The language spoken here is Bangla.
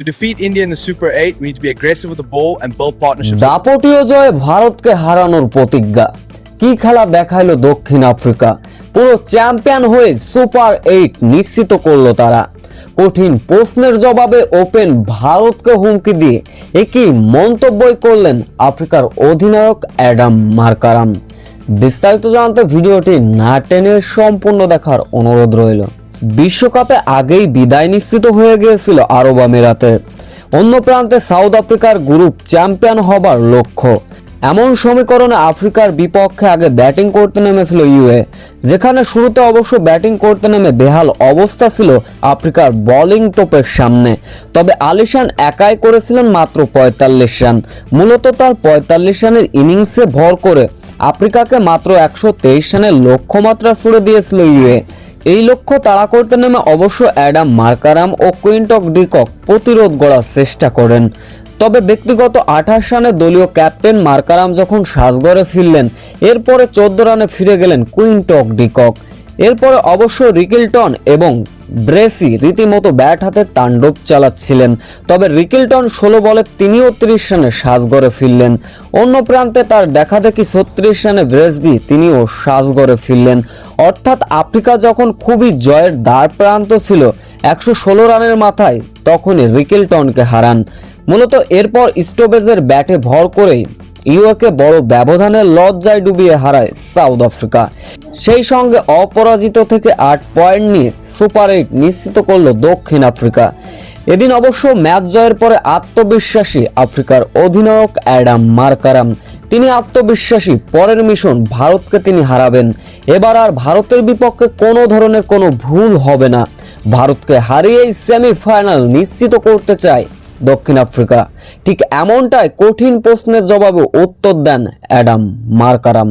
To defeat India in the Super 8, we need to be aggressive with the ball and build partnerships. দাপটীয় জয়ে ভারতকে হারানোর প্রতিজ্ঞা। কি খেলা দেখাইলো দক্ষিণ আফ্রিকা? পুরো চ্যাম্পিয়ন হয়ে সুপার এইট নিশ্চিত করল তারা। কঠিন প্রশ্নের জবাবে ওপেন ভারতকে হুমকি দিয়ে একই মন্তব্যই করলেন আফ্রিকার অধিনায়ক অ্যাডাম মার্কারাম। বিস্তারিত জানতে ভিডিওটি না টেনে সম্পূর্ণ দেখার অনুরোধ রইল। বিশ্বকাপে আগেই বিদায় নিশ্চিত হয়ে গিয়েছিল আরব আমিরাতের অন্য প্রান্তে সাউথ আফ্রিকার গ্রুপ চ্যাম্পিয়ন হবার লক্ষ্য। এমন সমীকরণে আফ্রিকার বিপক্ষে আগে ব্যাটিং করতে নেমেছিল ইউএ, যেখানে শুরুতে অবশ্য ব্যাটিং করতে নেমে বেহাল অবস্থা ছিল আফ্রিকার বোলিং তোপের সামনে। তবে আলিশান একাই করেছিলেন মাত্র পঁয়তাল্লিশ রান। মূলত তার পঁয়তাল্লিশ রানের ইনিংসে ভর করে আফ্রিকাকে মাত্র একশো তেইশ রানের লক্ষ্যমাত্রা ছুড়ে দিয়েছিল ইউএ। এই লক্ষ্য তাড়া করতে নেমে অবশ্য অ্যাডাম মার্কারাম ও কুইন্টক ডিকক প্রতিরোধ গড়ার চেষ্টা করেন। তবে ব্যক্তিগত আঠাশ রানে দলীয় ক্যাপ্টেন মার্কারাম যখন সাজগড়ে ফিরলেন, এরপরে চোদ্দ রানে ফিরে গেলেন কুইন্টক ডিকক। এরপরে অবশ্য রিকিলটন এবং ব্রেসি রীতিমতো ব্যাট হাতে তাণ্ডব চালাচ্ছিলেন, তবে রিকিলটন ষোলো বলে তিনিও ত্রিশ রানে সাজগড়ে ফিরলেন। অন্য প্রান্তে তার দেখাদেখি ছত্রিশ রানে ব্রেসবি তিনিও সাজগড়ে ফিরলেন। অর্থাৎ আফ্রিকা যখন খুবই জয়ের দ্বার প্রান্ত ছিল, একশো ষোলো রানের মাথায় তখনই রিকিলটনকে হারান। মূলত এরপর স্টোবেজের ব্যাটে ভর করেই ইউএকে বড় ব্যবধানে লজ্জায় ডুবিয়ে হারায় সাউথ আফ্রিকা। সেই সঙ্গে অপরাজিত থেকে আট পয়েন্ট নিয়ে সুপার এইট নিশ্চিত করল দক্ষিণ আফ্রিকা। এদিন অবশ্য ম্যাচ জয়ের পরে আত্মবিশ্বাসী আফ্রিকার অধিনায়ক অ্যাডাম মার্কারাম। তিনি আত্মবিশ্বাসী, পরের মিশন ভারতকে তিনি হারাবেন। এবার আর ভারতের বিপক্ষে কোনো ধরনের কোনো ভুল হবে না। ভারতকে হারিয়েই সেমিফাইনাল নিশ্চিত করতে চায় দক্ষিণ আফ্রিকা। ঠিক এমনটাই কঠিন প্রশ্নের জবাবে উত্তর দেন অ্যাডাম মার্কারাম।